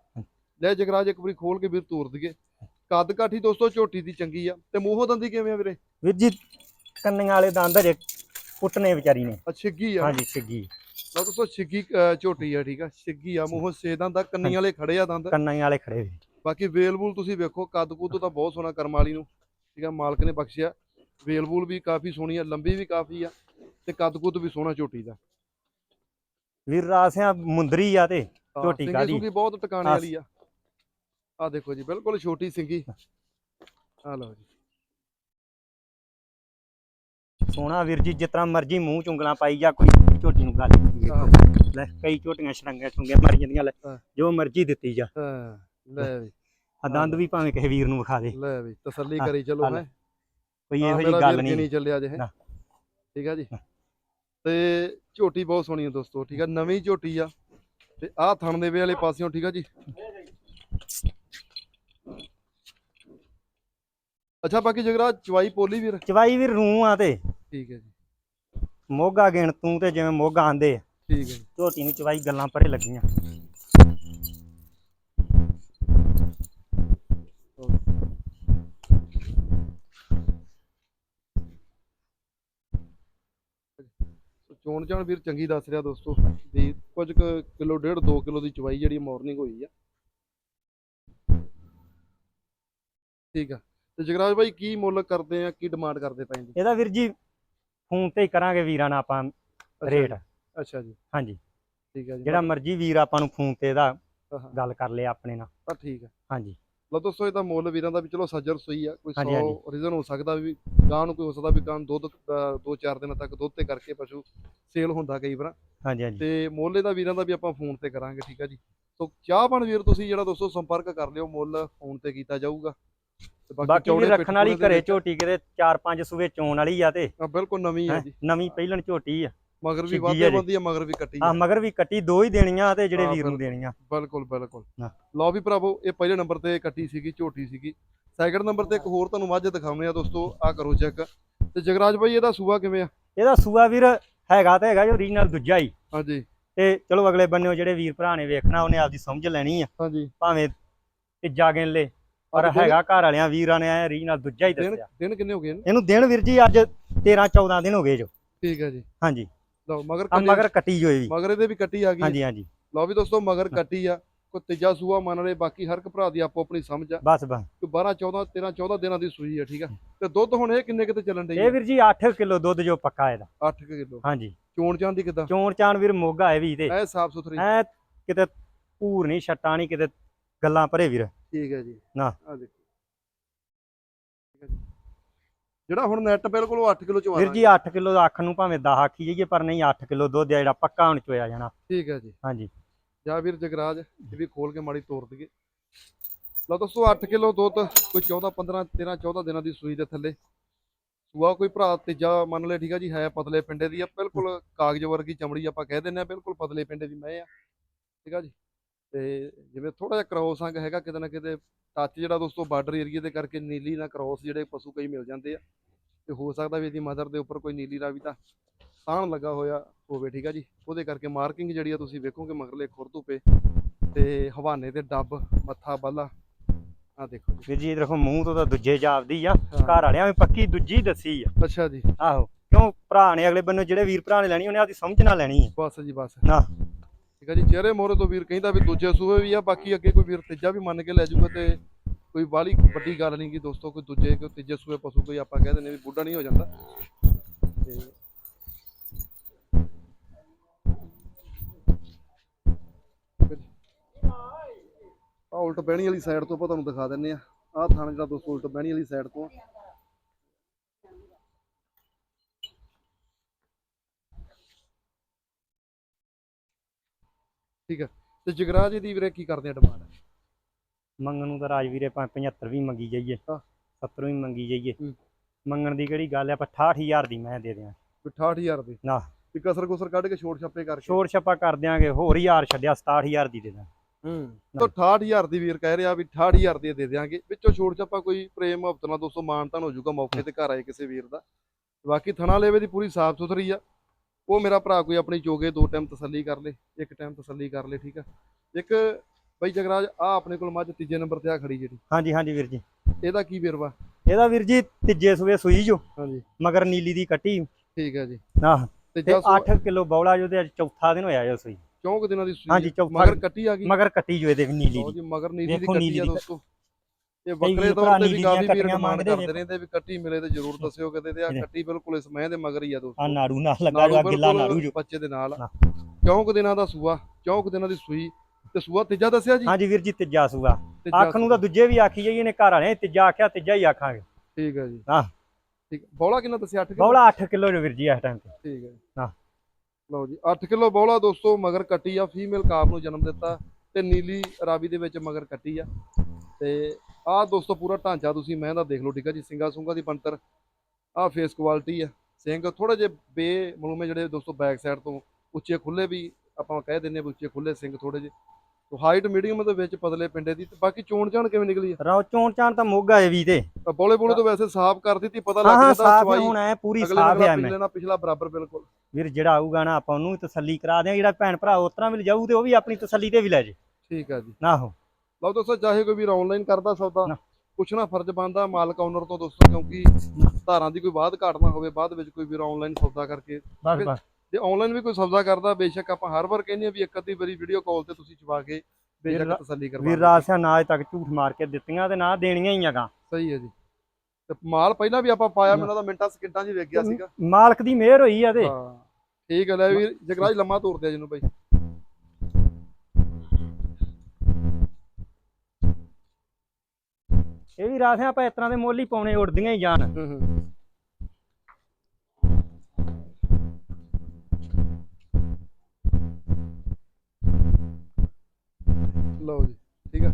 ਲੈ ਜਗਰਾਜ ਇੱਕ ਵਾਰੀ ਖੋਲ ਕੇ ਵੀਰ ਤੋਰ ਦਈਏ। ਕੱਦ ਕਾਠੀ ਦੋਸਤੋ ਝੋਟੀ ਦੀ ਚੰਗੀ ਆ। ਤੇ ਮੂੰਹੋਂ ਦੰਦੀ ਕਿਵੇਂ ਆ ਵੀਰੇ? ਵੀਰ ਜੀ ਕੰਨੀਆਂ ਵਾਲੇ ਦੰਦ ਜੇ ਪੁੱਟਨੇ ਵਿਚਾਰੀ ਨੇ। ਛਿੱਗੀ ਆ। ਹਾਂਜੀ ਛਿੱਗੀ। ਲਓ ਦੋਸਤੋ ਛਿੱਗੀ ਝੋਟੀ ਆ ਠੀਕ ਆ? ਛਿੱਗੀ ਆ ਮੂੰਹੋਂ ਛੇ ਦੰਦ ਆ ਕੰਨੀ ਵਾਲੇ ਖੜੇ ਆ ਦੰਦ। ਕੰਨਾਂ ਵਾਲੇ ਖੜੇ ਵੀ ਬਾਕੀ ਵੇਲਬੂਲ ਤੁਸੀਂ ਵੇਖੋ ਕੱਦ ਕੁੱਦ ਤਾਂ ਬਹੁਤ ਸੋਹਣਾ ਕਰਮ ਵਾਲੀ ਨੂੰ ਠੀਕ ਆ? ਮਾਲਕ ਨੇ ਬਖਸ਼ਿਆ। ਵੇਲਬੂਲ ਵੀ ਕਾਫੀ ਸੋਹਣੀ ਆ ਲੰਬੀ ਵੀ ਕਾਫੀ ਆ ਤੇ ਕੱਦ ਕੁੱਦ ਵੀ ਸੋਹਣਾ ਝੋਟੀ ਦਾ। ਵੀਰ ਰਾਸਿਆਂ ਮੁੰਦਰੀ ਆ ਤੇ ਝੋਟੀ? ਸੁੰਗੀ ਬਹੁਤ ਟਿਕਾਣੇ। ਵਾਲੀ ਆ। ਆ ਦੇਖੋ ਜੀ ਬਿਲਕੁਲ ਛੋਟੀ ਸਿੰਗੀ। ਆ ਲਓ ਜੀ। ਸੋਹਣਾ ਵੀਰ ਜੀ ਤਰ੍ਹਾਂ ਮਰਜ਼ੀ ਮੂੰਹ ਚੁੰਗਲਾਂ ਪਾਈ ਜਾ ਕੋਈ ਝੋਟੀ ਨੂੰ ਗੱਲ ਨਹੀਂ ਹਾਂ, ਲੈ ਕਈ ਝੋਟੀਆਂ ਛੜੰਗੇ ਛੁੰਗੇ ਮਰ ਜਾਂਦੀਆਂ ਲੈ ਹਾਂ। ਜੋ ਮਰਜ਼ੀ ਦਿੱਤੀ ਜਾ। ਹਾਂ, ਲੈ ਵੀ। ਆ ਦੰਦ ਵੀ ਭਾਵੇਂ ਕਿਸੇ ਵੀਰ ਨੂੰ ਵਿਖਾ ਦੇ। ਲੈ ਵੀ ਤਸੱਲੀ ਹਾਂ, ਕਰੀ ਚਲੋ ਹਾਂ, ਹੈ। ਕੋਈ ਇਹੋ ਜੀ ਗੱਲ ਨਹੀਂ। ਨਹੀਂ ਚੱਲਿਆ ਜੇ ਹੈਂ। ਠੀਕ ਆ ਜੀ। ਤੇ ਝੋਟੀ ਬਹੁਤ ਸੋਹਣੀ ਆ ਦੋਸਤੋ ਠੀਕ ਆ ਨਵੀਂ ਝੋਟੀ ਆ। ਤੇ ਆਹ ਥਣ ਦੇ ਵੇ ਵਾਲੇ ਪਾਸਿਓਂ ਠੀਕ ਆ ਜੀ। ਅੱਛਾ ਬਾਕੀ ਜਗਰਾ ਚਵਾਈ ਪੋਲੀ ਵੀਰ। ਚਵਾਈ ਵੀਰ ਰੂ ਆ ਤੇ। ਠੀਕ ਹੈ ਜੀ। ਮੋਗਾ ਗਿਣ ਤੂੰ ਤੇ ਜਿਵੇਂ ਮੋਗਾ ਆਂਦੇ ਠੀਕ ਹੈ ਝੋਟੀ ਨੂੰ ਚਵਾਈ ਗੱਲਾਂ ਪਰੇ ਲੱਗੀਆਂ। ਚੋਣ ਚਾਣ ਵੀਰ ਚੰਗੀ ਦੱਸ ਰਿਹਾ ਦੋਸਤੋ ਵੀ ਕੁਝ ਕਿਲੋ ਡੇਢ 2 ਕਿਲੋ ਦੀ ਚਵਾਈ ਜਿਹੜੀ ਮਾਰਨਿੰਗ ਹੋਈ ਆ। ਠੀਕ ਆ। ਤੇ ਜਗਰਾਜ ਭਾਈ ਕੀ ਮੁੱਲ ਕਰਦੇ ਆ ਕੀ ਡਿਮਾਂਡ ਕਰਦੇ ਪਏ ਜੀ? ਇਹਦਾ ਵੀਰ ਜੀ ਫੋਨ ਤੇ ਹੀ ਕਰਾਂਗੇ ਵੀਰਾਂ ਨਾਲ ਆਪਾਂ ਰੇਟ ਅੱਛਾ ਜੀ। ਹਾਂਜੀ। ਠੀਕ ਆ ਜੀ। ਜਿਹੜਾ ਮਰਜ਼ੀ ਵੀਰ ਆਪਾਂ ਨੂੰ ਫੋਨ ਤੇ ਇਹਦਾ ਹਾਂ, ਹਾਂ, ਗੱਲ ਕਰ ਲਿਆ ਆਪਣੇ ਨਾਲ। ਤਾਂ ਠੀਕ ਆ। ਹਾਂਜੀ। ਲਓ ਦੋਸਤੋ ਇਹਦਾ ਮੁੱਲ ਵੀਰਾਂ ਦਾ ਵੀ ਚਲੋ ਸੱਜਰ ਸੋਈ ਆ ਕੋਈ ਹਾਂਜੀ, 100 ਰੀਜ਼ਨ ਹੋ ਸਕਦਾ ਵੀ ਗਾਂ ਨੂੰ ਕੋਈ ਹੋ ਸਕਦਾ ਵੀ ਗਾਂ ਦੁੱਧ ਅ, ਦੋ ਚਾਰ ਦਿਨਾਂ ਤੱਕ ਦੁੱਧ ਤੇ ਕਰਕੇ ਪਸ਼ੂ ਸੇਲ ਹੁੰਦਾ ਕਈ ਵਾਰ। ਹਾਂਜੀ ਹਾਂਜੀ। ਤੇ ਮੁੱਲ ਇਹਦਾ ਵੀਰਾਂ ਦਾ ਵੀ ਆਪਾਂ ਫੋਨ ਤੇ ਕਰਾਂਗੇ ਠੀਕ ਆ ਜੀ। ਸੋ ਚਾਹ ਬਣ ਵੀਰ ਤੁਸੀਂ ਜਿਹੜਾ ਦੋਸਤੋ ਸੰਪਰਕ ਕਰ ਲਿਓ ਮੁੱਲ ਫੋਨ ਤੇ ਕੀਤਾ ਜਾਊਗਾ। ਬਾਕੀ ਚੌੜੇ ਰੱਖਣ ਵਾਲੀ ਘਰੇ ਝੋਟੀ ਕਿਤੇ 4-5 ਸੂਵੇ ਚੋਣ ਵਾਲੀ ਆ ਤੇ। ਬਿਲਕੁਲ ਨਵੀਂ ਆ ਹੈਂ, ਜੀ। ਨਵੀਂ ਪਹਿਲਣ ਝੋਟੀ ਆ। ਮਗਰ ਵੀ ਵਾਧੇ। ਬੰਦੀ ਆ ਮਗਰ ਵੀ ਕੱਟੀ ਆ। ਆ ਮਗਰ ਵੀ ਕੱਟੀ ਦੋ ਹੀ ਦੇਣੀਆਂ ਤੇ ਜਿਹੜੇ ਵੀਰ ਨੂੰ। ਦੇਣੀਆਂ। ਬਿਲਕੁਲ ਬਿਲਕੁਲ। ਲਓ ਵੀ ਭਰਾਵੋ ਇਹ ਪਹਿਲੇ ਨੰਬਰ ਤੇ ਕੱਟੀ ਸੀਗੀ ਝੋਟੀ ਸੀਗੀ। ਸੈਕਿੰਡ ਨੰਬਰ ਤੇ ਇੱਕ ਹੋਰ ਤੁਹਾਨੂੰ ਮੱਝ ਦਿਖਾਉਂਦੇ ਆ ਦੋਸਤੋ ਆ ਕਰੋ ਚੈੱਕ ਤੇ ਜਗਰਾਜ ਭਾਈ ਇਹਦਾ ਸੂਆ ਕਿਵੇਂ ਆ? ਇਹਦਾ ਸੂਆ ਵੀਰ ਹੈਗਾ ਤਾਂ ਹੈਗਾ ਜੋ ਓਰੀਜਨਲ ਦੂਜਾ ਹੀ। ਹਾਂਜੀ। ਤੇ ਚਲੋ ਅਗਲੇ ਬੰਨਿਓ ਜਿਹੜੇ ਵੀਰ ਭਰਾ ਨੇ ਵੇਖਣਾ ਉਹਨੇ ਆਪਦੀ ਸਮਝ ਲੈਣੀ ਆ। ਹਾਂਜੀ। ਭਾਵੇਂ ਤੀਜਾ ਗਿਣ ਲੇ। ਪਰ ਅੱਜ ਦਿਨ- ਹੈਗਾ ਘਰ ਵਾਲਿਆਂ ਵੀਰਾਂ ਨੇ ਐ ਰੀਜਨਲ ਦੂਜਾ ਹੀ ਦਿਨ ਦੱਸਿਆ। ਦਿਨ ਕਿੰਨੇ ਹੋ ਗਏ ਨੇ ਇਹਨੂੰ ਦਿਨ ਵੀਰ ਜੀ ਅੱਜ 13 14 ਦਿਨ ਹੋ ਗਏ ਜੋ। ਠੀਕ ਹੈ ਜੀ। ਹਾਂਜੀ। ਲਓ ਮਗਰ ਆ ਮਗਰ ਕੱਟੀ ਇਹ ਵੀ। ਮਗਰ ਇਹਦੇ ਵੀ ਕੱਟੀ ਆ ਗਈ। ਹਾਂਜੀ ਹਾਂਜੀ। ਲਓ ਵੀ ਦੋਸਤੋ ਮਗਰ ਹਾਂ। ਕੱਟੀ ਆ। ਕੋਈ ਤੀਜਾ ਸੂਆ ਮੰਨ ਲਏ ਬਾਕੀ ਹਰ ਇੱਕ ਭਰਾ ਦੀ ਆਪੋ ਆਪਣੀ ਸਮਝ ਆ। ਬਸ ਬਸ। ਕੋਈ 12 14 13 14 ਦਿਨਾਂ ਦੀ ਸੂਈ ਆ ਠੀਕ ਆ। ਤੇ ਦੁੱਧ ਹੁਣ ਇਹ ਕਿੰਨੇ ਕਿਤੇ ਚੱਲਣ ਡਈ ਇਹ ਵੀਰ ਜੀ 8 ਕਿਲੋ ਦੁੱਧ ਜੋ ਪੱਕਾ ਇਹਦਾ। 8 ਕਿਲੋ। ਹਾਂਜੀ। ਚੋਣ ਚਾਂ ਦੀ ਕਿਦਾਂ? ਚੋਣ ਚਾਣ ਵੀਰ ਮੋਗਾ ਇਹ ਵੀ ਤੇ। ਐ ਸਾਫ਼ ਸੁਥਰੀ। ਐ ਕਿਤੇ ਭੂਰ ਨਹੀਂ ਛੱਟਾਂ ਨਹੀਂ ਕਿਤੇ ਗੱਲਾਂ ਭਰੇ ਵੀਰ। ਠੀਕ ਹੈ ਜੀ। ਨਾ। ਆ ਦੇਖੋ। ਠੀਕ ਹੈ ਜੀ। ਜਿਹੜਾ ਹੁਣ ਨੈਟ ਬਿਲਕੁਲ ਉਹ 8 ਕਿਲੋ ਚ ਵੀਰ ਜੀ 8 ਕਿਲੋ ਅੱਖ ਨੂੰ ਭਾਵੇਂ 10 ਆਖੀ ਜਾਈਏ ਪਰ ਨਹੀਂ 8 ਕਿਲੋ ਦੁੱਧ ਆ ਜਿਹੜਾ ਪੱਕਾ ਹੁਣ ਚੋਇਆ ਜਾਣਾ। ਠੀਕ ਹੈ ਜੀ। ਹਾਂਜੀ। ਜਾਂ ਵੀਰ ਜਗਰਾਜ ਇਹ ਵੀ ਖੋਲ ਕੇ ਮਾੜੀ ਤੋੜ ਦਈਏ। ਲਓ ਦੋਸਤੋ 8 ਕਿਲੋ ਦੁੱਧ ਕੋਈ 14 15 13 14 ਦਿਨਾਂ ਦੀ ਸੂਈ ਦੇ ਥੱਲੇ। ਸੂਆ ਕੋਈ ਭਰਾ ਤੀਜਾ ਮੰਨ ਲੈ ਠੀਕ ਆ ਜੀ ਹੈ ਪਤਲੇ ਪਿੰਡੇ ਦੀ ਆ। ਬਿਲਕੁਲ ਕਾਗਜ਼ ਵਰਗੀ ਚਮੜੀ ਆਪਾਂ ਕਹਿ ਦਿੰਦੇ ਆ ਬਿਲਕੁਲ ਪਤਲੇ ਪਿੰਡੇ ਦੀ ਮੈਂ ਆ। ਠੀਕ ਆ ਜੀ। ਤੇ ਜਿਵੇਂ ਥੋੜਾ ਜਿਹਾ ਕ੍ਰੋਸ ਅੰਗ ਹੈਗਾ ਕਿਤੇ ਨਾ ਕਿਤੇ ਟੱਚ ਜਿਹੜਾ ਦੋਸਤੋ ਬਾਰਡਰ ਏਰੀਆ ਦੇ ਕਰਕੇ ਨੀਲੀ ਨਾਲ ਕ੍ਰੋਸ ਜਿਹੜੇ ਪਸ਼ੂ ਕਈ ਮਿਲ ਜਾਂਦੇ ਆ। ਤੇ ਹੋ ਸਕਦਾ ਵੀ ਇਹਦੀ ਮਦਰ ਦੇ ਉੱਪਰ ਕੋਈ ਨੀਲੀ ਰਾਵੀ ਦਾ ਸਾਣ ਲੱਗਾ ਹੋਇਆ ਹੋਵੇ ਠੀਕ ਆ ਜੀ? ਉਹਦੇ ਕਰਕੇ ਮਾਰਕਿੰਗ ਜਿਹੜੀ ਆ ਤੁਸੀਂ ਵੇਖੋਗੇ ਮਗਰਲੇ ਖੁਰਦੂਪੇ ਤੇ ਹਵਾਨੇ ਤੇ ਡੱਬ ਮੱਥਾ ਬਾਲਾ ਆ ਦੇਖੋ ਜੀ। ਵੀਰ ਜੀ ਇਹ ਦੇਖੋ ਮੂੰਹ ਤੋਂ ਤਾਂ ਦੂਜੇ ਜਾਪਦੀ ਆ। ਘਰ ਵਾਲਿਆਂ ਵੀ ਪੱਕੀ ਦੂਜੀ ਦੱਸੀ ਆ। ਅੱਛਾ ਜੀ। ਆਹੋ ਕਿਉਂ ਭਰਾ ਨੇ ਅਗਲੇ ਬੰਨੋਂ ਜਿਹੜੇ ਵੀਰ ਭਰਾ ਨੇ ਲੈਣੀ ਉਹਨੇ ਆਪਦੀ ਸਮਝ ਨਾਲ ਲੈਣੀ ਆ। ਬਸ ਜੀ ਬਸ। ਨਾ। ਠੀਕ ਆ ਜੀ ਚਿਹਰੇ ਮੋਹਰੇ ਤੋਂ ਵੀਰ ਕਹਿੰਦਾ ਵੀ ਦੂਜੇ ਸੂਬੇ ਵੀ ਆ, ਬਾਕੀ ਅੱਗੇ ਕੋਈ ਵੀਰ ਤੀਜਾ ਵੀ ਮੰਨ ਕੇ ਲੈ ਜਾਊਗਾ ਤੇ ਕੋਈ ਬਾਹਲੀ ਵੱਡੀ ਗੱਲ ਨਹੀਂ ਗੀ ਦੋਸਤੋ ਕੋਈ ਦੂਜੇ, ਕੋਈ ਤੀਜੇ ਸੂਬੇ ਪਸ਼ੂ ਕੋਈ ਆਪਾਂ ਕਹਿ ਦਿੰਦੇ ਵੀ ਬੁੱਢਾ ਨਹੀਂ ਹੋ ਜਾਂਦਾ। ਤੇ ਆ ਉਲਟ ਬਹਿਣੀ ਵਾਲੀ ਸਾਈਡ ਤੋਂ ਆਪਾਂ ਤੁਹਾਨੂੰ ਦਿਖਾ ਦਿੰਨੇ ਆ ਆਹ ਥਾਣਾ ਜਿਹੜਾ ਦੋਸਤੋ ਉਲਟ ਬਹਿਣੀ ਵਾਲੀ ਸਾਈਡ ਤੋਂ ਠੀਕ ਹੈ ਤੇ ਜਗਰਾਜ ਦੀ ਵੀਰੇ ਕੀ ਕਰਦੇ ਆ ਡਿਮਾਂਡ ਮੰਗਣ ਨੂੰ ਤਾਂ ਰਾਜਵੀਰੇ ਭਾਵੇਂ 75 ਵੀ ਮੰਗੀ ਜਾਈਏ ਹਾਂ। 70 ਵੀ ਮੰਗੀ ਜਾਈਏ। ਮੰਗਣ ਦੀ ਕਿਹੜੀ ਗੱਲ ਆ? ਆਪਾਂ 68000 ਦੀ ਮੈਂ ਦੇ ਦਿਆਂ। 68000 ਦੇ? ਨਾ। ਤੇ ਕਸਰ ਕੁਸਰ ਕੱਢ ਕੇ ਛੋਟ ਛਾਪੇ ਕਰਕੇ। ਛੋੜ ਛੱਪਾ ਕਰ ਦਿਆਂਗੇ ਹੋਰ ਯਾਰ ਛੱਡਿਆ 67000 ਦੀ ਦੇ ਦਾਂ ਹੂੰ। ਤਾਂ 68000 ਦੀ ਵੀਰ ਕਹਿ ਰਿਹਾ ਵੀ 68000 ਦੀ ਦੇ ਦਿਆਂਗੇ। ਵਿੱਚੋਂ ਛੋਟ ਛਾਪਾ ਕੋਈ ਪ੍ਰੇਮ ਮੁਹੱਬਤ ਨਾਲ ਦੋਸਤੋ ਮਾਨਤਾਨ ਹੋ ਜਾਊਗਾ ਮੌਕੇ ਤੇ ਘਰ ਆਏ ਕਿਸੇ ਵੀਰ ਦਾ। ਬਾਕੀ ਥਣਾ ਲੇਵੇ ਦੀ ਪੂਰੀ ਸਾਫ਼ ਸੁਥਰੀ ਆ। ਉਹ ਮੇਰਾ ਭਰਾ ਕੋਈ ਆਪਣੀ ਚੋਗੇ ਦੋ ਟਾਈਮ ਤਸੱਲੀ ਕਰ ਲੇ ਇੱਕ ਟਾਈਮ ਤਸੱਲੀ ਕਰ ਲੇ ਠੀਕ ਆ। ਇੱਕ ਬਈ ਜਗਰਾਜ ਆ ਆਪਣੇ ਕੋਲ ਮੱਝ ਤੀਜੇ ਨੰਬਰ ਤੇ ਆ ਖੜੀ ਜਿਹੜੀ। ਹਾਂਜੀ ਹਾਂਜੀ ਵੀਰ ਜੀ। ਇਹਦਾ ਕੀ ਵੇਰਵਾ? ਇਹਦਾ ਵੀਰ ਜੀ ਤੀਜੇ ਸੂਏ ਸੂਈ ਜੋ ਹਾਂਜੀ। ਮਗਰ ਨੀਲੀ ਦੀ ਕੱਟੀ। ਠੀਕ ਹੈ ਜੀ। ਆਹ ਤੇ ਤੇ ਜਸ 8 ਕਿਲੋ ਬੌਲਾ ਜੋ ਤੇ ਅੱਜ ਚੌਥਾ ਦਿਨ ਹੋਇਆ ਜੋ ਸੂਈ। ਚੌਂਕ ਦਿਨਾਂ ਦੀ ਸੂਈ ਹਾਂਜੀ, ਆ। ਚੌਥਾ ਮਗਰ ਕੱਟੀ ਆ ਗਈ। ਮਗਰ ਕੱਟੀ ਜੋ ਇਹਦੇ ਵੀ ਨੀਲੀ ਦੀ। ਮਗਰ ਨੀਲੀ ਦੀ ਕੱਟੀ ਆ ਦੋਸਤੋ। ਇਹ ਕਈ ਵੱਖਰੇ ਤੌਰ ਤੇ ਵੀ ਕਾਫੀ ਵੀਰ ਡਿਮਾਂਡ ਕਰਦੇ ਨੇ। ਰਹਿੰਦੇ ਵੀ ਕੱਟੀ ਮਿਲੇ ਤੇ ਜ਼ਰੂਰ ਦੱਸਿਓ ਕਦੇ ਤੇ ਆ। ਕੱਟੀ ਬਿਲਕੁਲ ਇਸ ਮਹਿ ਦੇ ਮਗਰ ਹੀ ਆ ਆ ਦੋਸਤੋ ਨਾੜੂ ਨਾਲ ਲੱਗਾ ਜੋ ਗਿੱਲਾ ਨਾੜੂ ਜੋ। ਬੱਚੇ ਦੇ ਨਾਲ। ਚੌਂਕ ਦਿਨਾਂ ਦਾ ਸੂਆ ਚੌਂਕ ਦਿਨਾਂ ਦੀ ਸੂਈ। ਤੇ ਸੂਆ ਤੀਜਾ ਦੱਸਿਆ ਜੀ? ਹਾਂਜੀ ਵੀਰ ਜੀ ਤੀਜਾ ਸੂਆ। ਅੱਖ ਨੂੰ ਤਾਂ ਦੂਜੇ ਵੀ ਆਖੀ ਜਾਈਏ ਨੇ ਘਰ ਵਾਲੇ ਤੀਜਾ ਆਖਿਆ ਤੀਜਾ ਹੀ ਆਖਾਂਗੇ। ਠੀਕ ਹੈ ਜੀ। ਹਾਂ। ਠੀਕ। ਬੌਲਾ ਕਿੰਨਾ ਦੱਸਿਆ? 8 ਕਿਲੋ? ਬੌਲਾ 8 ਕਿਲੋ ਜੋ ਵੀਰ ਜੀ ਇਸ ਟਾਈਮ ਤੇ। ਠੀਕ ਹੈ ਹਾਂ। ਲਓ ਜੀ 8 ਕਿਲੋ ਬੌਲਾ ਦੋਸਤੋ ਮਗਰ ਕੱਟੀ ਆ। ਫੀਮੇਲ ਕਾਫ ਨੂੰ ਜਨਮ ਦਿੱਤਾ ਤੇ ਨੀਲੀ ਰਾਵੀ ਦੇ ਵਿੱਚ ਮਗਰ ਕੱਟੀ ਆ। ਤੇ ਆਹ ਦੋਸਤੋ ਪੂਰਾ ਢਾਂਚਾ ਤੁਸੀਂ ਮੈਂ ਦਾ ਦੇਖ ਲਓ ਠੀਕ ਆ ਜੀ? ਸਿੰਗਾ ਸੁੰਗਾ ਦੀ ਬੰਤਰ ਆਹ ਫੇਸ ਕੁਆਲਿਟੀ ਆ। ਸਿੰਘ ਥੋੜੇ ਜਿਹੇ ਬੇ ਮਲੂਮੇ ਜਿਹੜੇ ਦੋਸਤੋ ਬੈਕ ਸਾਈਡ ਤੋਂ ਉੱਚੇ ਖੁੱਲੇ ਵੀ ਆਪਾਂ ਕਹਿ ਵੀ ਉੱਚੇ ਖੁੱਲੇ ਸਿੰਘ ਥੋੜੇ ਜਿਹੇ। ਤੋ ਹਾਈਟ ਮੀਡੀਅਮ ਦੇ ਵਿੱਚ ਪਤਲੇ ਪਿੰਡੇ ਦੀ ਤੇ ਬਾਕੀ ਚੋਣ ਚਾਣ ਕਿਵੇਂ ਨਿਕਲੀ ਆ? ਰੌ ਚੋਣ ਚਾਣ ਤਾਂ ਮੋਗਾ ਇਹ ਵੀ ਤੇ। ਤਾਂ ਬੋਲੇ ਬੋਲੇ ਤੋਂ ਵੈਸੇ ਸਾਫ਼ ਕਰ ਦਿੱਤੀ ਪਤਾ ਹਾਂ ਲੱਗ ਹਾਂ ਜਾਂਦਾ ਸਾਫ਼ ਹੁਣ ਐ ਪੂਰੀ ਸਾਫ਼ ਹੈ ਮੈਂ ਪਿਛਲੇ ਪਿਛਲਾ ਬਰਾਬਰ ਬਿਲਕੁਲ। ਵੀਰ ਜਿਹੜਾ ਆਊਗਾ ਨਾ ਆਪਾਂ ਉਹਨੂੰ ਤਸੱਲੀ ਕਰਾ ਦਿਆਂ ਜਿਹੜਾ ਭੈਣ ਭਰਾ ਉਤਰਾ ਵੀ ਲਿਜਾਊ ਤੇ ਉਹ ਵੀ ਆਪਣੀ ਤਸੱਲੀ ਤੇ ਵੀ ਲੈ ਜੇ। ਠੀਕ ਆ ਜੀ। ਨਾ ਹੋ। ਲਓ ਦੋਸਤੋ ਚਾਹੇ ਕੋਈ ਵੀਰ ਆਨਲਾਈਨ ਕਰਦਾ ਸੌਦਾ ਨਾ। ਪੁੱਛਣਾ ਫਰਜ਼ ਬਣਦਾ ਮਾਲਕ ਓਨਰ ਤੋਂ ਦੋਸਤੋ ਕਿਉਂਕਿ ਧਾਰਾਂ ਦੀ ਕੋਈ ਬਾਤ ਘਾਟ ਨਾ ਹੋਵੇ ਬਾਅਦ ਵਿੱਚ ਕੋਈ ਵੀਰ ਆਨਲਾਈਨ ਸੌਦਾ ਕਰਕੇ। ਬਸ ਆਨਲਾਈਨ ਵੀ ਕੋਈ ਸੌਦਾ ਕਰਦਾ ਬੇਸ਼ੱਕ ਆਪਾਂ ਹਰ ਵਾਰ ਕਹਿੰਦੇ ਆ ਵੀ ਇੱਕ ਅੱਧੀ ਵਾਰੀ ਵੀਡੀਓ ਕਾਲ ਤੇ ਤੁਸੀਂ ਚਵਾ ਕੇ ਬੇਸ਼ੱਕ ਤਸੱਲੀ ਕਰਵਾ ਵੀਰ। ਰਾਸਿਆ ਨਾ ਅਜੇ ਤੱਕ ਝੂਠ ਮਾਰ ਕੇ ਦਿੱਤੀਆਂ ਤੇ ਨਾ ਦੇਣੀਆਂ ਹੀ ਆਗਾ ਸਹੀ ਹੈ ਜੀ। ਤੇ ਮਾਲ ਪਹਿਲਾਂ ਵੀ ਆਪਾਂ ਪਾਇਆ ਮੈਨੂੰ ਤਾਂ ਮਿੰਟਾਂ ਸਕਿੰਟਾਂ 'ਚ ਹੀ ਵੇਖ ਗਿਆ ਸੀਗਾ। ਮਾਲਕ ਦੀ ਮਿਹਰ ਹੋਈ ਆ ਤੇ। ਠੀਕ ਹੈ ਲੈ ਵੀਰ ਜਗਰਾਜ ਲੰਮਾ ਤੋਰਦੇ ਆ ਜਿਹਨੂੰ ਬਾਈ। ਇਹ ਵੀ ਰਾਸਿਆ ਆਪਾਂ ਇਸ ਤਰ੍ਹਾਂ ਦੇ ਮੁੱਲ ਹੀ ਪਾਉਣੇ ਉੜਦੀਆਂ ਹੀ ਜਾਣ। ਹੂੰ ਹੂੰ। ਲਓ ਜੀ, ਠੀਕ ਆ।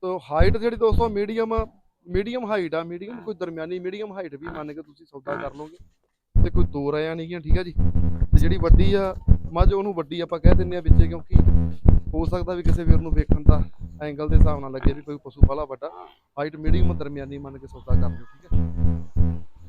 ਤੋ ਹਾਈਟ ਜਿਹੜੀ ਦੋਸਤੋ ਮੀਡੀਅਮ ਮੀਡੀਅਮ ਹਾਈਟ ਆ ਮੀਡੀਅਮ ਕੋਈ ਦਰਮਿਆਨੀ ਮੀਡੀਅਮ ਹਾਈਟ ਵੀ ਮੰਨ ਕੇ ਤੁਸੀਂ ਸੌਦਾ ਕਰ ਲਓਗੇ। ਤੇ ਕੋਈ ਦੋ ਰਾਇਆਂ ਨਹੀਂ ਗੀਆਂ, ਠੀਕ ਆ ਜੀ। ਤੇ ਜਿਹੜੀ ਵੱਡੀ ਆ, ਮੱਝ ਉਹਨੂੰ ਵੱਡੀ ਆਪਾਂ ਕਹਿ ਦਿੰਨੇ ਆ ਵਿੱਚੇ, ਕਿਉਂਕਿ ਹੋ ਸਕਦਾ ਵੀ ਕਿਸੇ ਵੀਰ ਨੂੰ ਵੇਖਣ ਦਾ ਐਂਗਲ ਦੇ ਹਿਸਾਬ ਨਾਲ ਲੱਗੇ ਵੀ ਕੋਈ ਪਸ਼ੂ ਬਾਲਾ ਵੱਡਾ ਹਾਈਟ ਮੀਡੀਅਮ ਦਰਮਿਆਨੀ ਮੰਨ ਕੇ ਸੌਦਾ ਕਰ ਲਓ ਠੀਕ ਹੈ।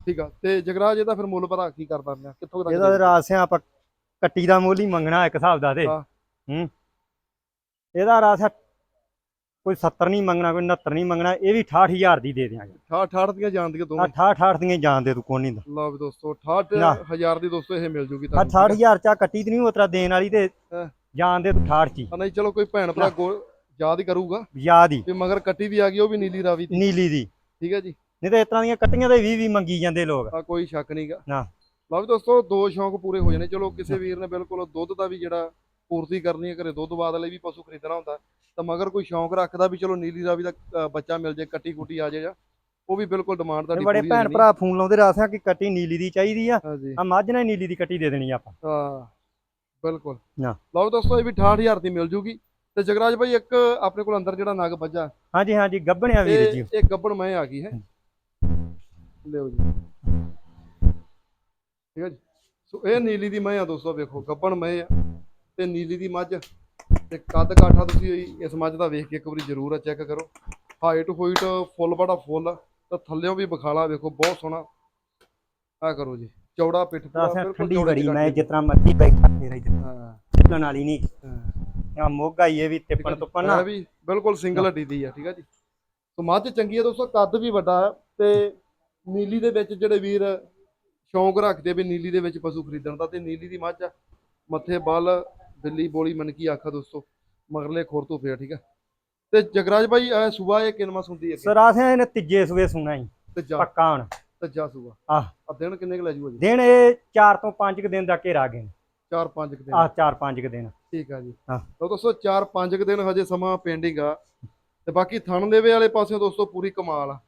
ਠੀਕ ਆ ਤੇ ਜਗਰਾਜ ਇਹਦਾ ਫਿਰ ਮੁੱਲ ਪਤਾ ਕੀ ਕਰਦਾ ਮੈਂ ਕਿੱਥੋਂ ਤੱਕ ਇਹਦਾ ਰਾਸਿਆ ਆਪਾਂ ਕੱਟੀ ਦਾ ਮੁੱਲ ਹੀ ਮੰਗਣਾ ਇੱਕ ਹਿਸਾਬ ਦਾ ਤੇ। ਹਾਂ। ਹੂੰ। ਇਹਦਾ ਰਾਸਿਆ ਕੋਈ 70 ਨਹੀਂ ਮੰਗਣਾ ਕੋਈ 69 ਨਹੀਂ ਮੰਗਣਾ ਇਹ ਵੀ 68000 ਦੀ ਦੇ ਦਿਆਂਗੇ। ਠਾਠ ਠਾਠ ਦੀਆਂ ਜਾਣਦੀਆਂ ਦੋਵੇਂ। 68 ਦੀਆਂ ਜਾਣ ਦੇ ਤੂੰ ਕੋਈ ਨਹੀਂ ਦਾ ਲਓ ਵੀ ਦੋਸਤੋ 68 ਨਾ। ਹਜ਼ਾਰ ਦੀ ਦੋਸਤੋ ਇਹ ਮਿਲ ਜੂਗੀ ਤੁਹਾਨੂੰ। 68000 ਚਾ ਕੱਟੀ ਤੇ ਨਹੀਂ ਉਤਰਾ ਦੇਣ ਵਾਲੀ ਤੇ ਹਾਂ। ਜਾਣ ਦੇ ਤੂੰ 68 ਚ ਨਹੀਂ ਚਲੋ ਕੋਈ ਭੈਣ ਭਰਾ ਗੋ- ਯਾਦ ਹੀ ਕਰੂਗਾ। ਯਾਦ ਹੀ। ਵੀ ਮਗਰ ਕੱਟੀ ਵੀ ਆ ਗਈ ਉਹ ਵੀ ਨੀਲੀ ਰਾਵੀ ਦੀ। ਨੀਲੀ ਦੀ। ਠੀਕ ਹੈ ਜੀ। ਨਹੀਂ ਤੇ ਇਸ ਤਰ੍ਹਾਂ ਦੀਆਂ ਕੱਟੀਆਂ ਦੇ 20 20 ਮੰਗੀ ਜਾਂਦੇ ਲੋਕ। ਆ ਕੋਈ ਸ਼ੱਕ ਨਹੀਂਗਾ ਨਾ। ਲਓ ਵੀ ਦੋਸਤੋ ਦੋ ਸ਼ੌਂਕ ਪੂਰੇ ਹੋ ਜਾਣੇ। ਚਲੋ ਕਿਸੇ ਵੀਰ ਨੇ ਬਿਲਕੁਲ ਦੁੱਧ ਦਾ ਵੀ ਜਿਹੜਾ ਪੂਰਤੀ ਕਰਨੀ ਹੈ ਘਰੇ ਦੁੱਧ ਬਾਦ ਲਈ ਵੀ ਪਸ਼ੂ ਖਰੀਦਣਾ ਹੁੰਦਾ। ਤਾਂ ਮਗਰ ਕੋਈ ਸ਼ੌਂਕ ਰੱਖਦਾ ਵੀ ਚਲੋ ਨੀਲੀ ਰਾਵੀ ਦਾ ਬੱਚਾ ਮਿਲ ਜੇ ਕੱਟੀ ਕੁੱਟੀ ਆ ਜਾਏ ਜਾਂ ਉਹ ਵੀ ਬਿਲਕੁਲ ਡਿਮਾਂਡ ਤੁਹਾਡੀ ਬੜੇ ਭੈਣ। ਭਰਾ ਫੋਨ ਲਾਉਂਦੇ ਰਾਸਿਆ ਕਿ ਕੱਟੀ ਨੀਲੀ ਦੀ ਚਾਹੀਦੀ ਆ। ਆ ਮੱਝ ਨੇ ਨੀਲੀ ਦੀ ਕੱਟੀ ਦੇ ਦੇਣੀ ਆ ਆਪਾਂ। ਹਾਂ ਬਿਲਕੁਲ। ਲਓ ਦੋਸਤੋ ਇਹ ਵੀ 68000 ਦੀ ਮਿਲ ਜੂਗੀ। ਤੇ ਜਗਰਾਜ ਭਾਈ ਇੱਕ ਆਪਣੇ ਕੋਲ ਅੰਦਰ ਜਿਹੜਾ ਨਗ ਵੱਜਾ ਹਾਂਜੀ ਹਾਂਜੀ ਗੱਬਣਿਆ ਵੀਰ ਜੀ। ਇਹ ਗੱਬਣ ਮੈਂ ਆ ਗਈ ਹੈ। ਲਿਓ ਜੀ। ਠੀਕ ਹੈ ਜੀ। ਸੋ ਇਹ ਨੀਲੀ ਦੀ ਮੈਂ ਆ ਦੋਸਤੋ ਵੇਖੋ ਗੱਬਣ ਮੈਂ ਆ। ਤੇ ਨੀਲੀ ਦੀ ਮੱਝ। ਤੇ ਕੱਦ ਕਾਠਾ ਤੁਸੀਂ ਇਸ ਮੱਝ ਦਾ ਵੇਖ ਕੇ ਇੱਕ ਵਾਰੀ ਜ਼ਰੂਰ ਚੈੱਕ ਕਰੋ। ਹਾਈਟ ਹੋਈਟ ਫੁੱਲ ਬੜਾ ਫੁੱਲ ਤਾਂ ਥੱਲਿਓਂ ਵੀ ਬਖਾਲਾ ਵੇਖੋ ਬਹੁਤ ਸੋਹਣਾ। ਆ ਕਰੋ ਜੀ ਚੌੜਾ ਪਿੱਠ ਪੂਰਾ ਠੰਡੀ ਬੜੀ ਮੈਂ ਤਰ੍ਹਾਂ ਮਰਜ਼ੀ ਬੈਠਾ ਫੇਰ ਇੱਧਰ ਹਾਂ। ਚੱਲਣ ਵਾਲੀ ਨਹੀਂ। ਹਾਂ। ਆ ਮੋਗਾ ਹੀ ਇਹ ਵੀ ਤਿੱਪਣ ਤੁੱਪਣ ਨਾ। ਹੈ ਵੀ ਬਿਲਕੁਲ ਸਿੰਗਲ ਹੱਡੀ ਦੀ ਆ ਠੀਕ ਆ ਜੀ। ਸੋ ਮੱਝ ਚੰਗੀ ਆ ਦੋਸਤੋ ਕੱਦ ਵੀ ਵੱਡਾ ਹੈ ਤੇ ਨੀਲੀ ਦੇ ਵਿੱਚ ਜਿਹੜੇ ਵੀਰ ਸ਼ੌਂਕ ਰੱਖਦੇ ਵੀ ਨੀਲੀ ਦੇ ਵਿੱਚ ਪਸ਼ੂ ਖਰੀਦਣ ਦਾ ਤੇ ਨੀਲੀ ਦੀ ਮੱਝ ਆ। ਮੱਥੇ ਬੱਲ ਬਿੱਲੀ ਬੋਲੀ ਮਨਕੀ ਆਖਾ ਦੋਸਤੋ ਮਗਰਲੇ ਖੋਰ ਤੋਂ ਫੇਰ ਠੀਕ ਆ? ਤੇ ਜਗਰਾਜ ਭਾਈ ਇਹ ਸੂਆ ਇਹ ਕਿੰਨਵਾ ਸੁੰਦੀ ਹੈ ਸਰ ਰਾਸਿਆ ਇਹਨੇ ਤੀਜੇ ਸੂਏ ਸੁਣਾ ਹੀ ਤੀਜਾ ਪੱਕਾ ਹੁਣ। ਤੀਜਾ ਸੂਆ ਆਹ। ਆ ਦਿਨ ਕਿੰਨੇ ਕੁ ਲੈ ਜੂਗਾ ਜੀ? ਦਿਨ ਇਹ 4 ਤੋਂ 5 ਕੁ ਦਿਨ ਦਾ ਘੇਰਾ ਗਏ 4-5 ਦਿਨ। ਆ 4-5 ਕੁ ਦਿਨ। ਠੀਕ ਆ ਜੀ। ਹਾਂ। ਤਾਂ ਦੋਸਤੋ 4-5 ਦਿਨ ਹਜੇ ਸਮਾਂ ਪੈਂਡਿੰਗ ਆ। ਤੇ ਬਾਕੀ ਥਣ ਦੇਵੇ ਵਾਲੇ ਪਾਸਿਓਂ ਦੋਸਤੋ ਪੂਰੀ ਕਮਾਲ ਆ।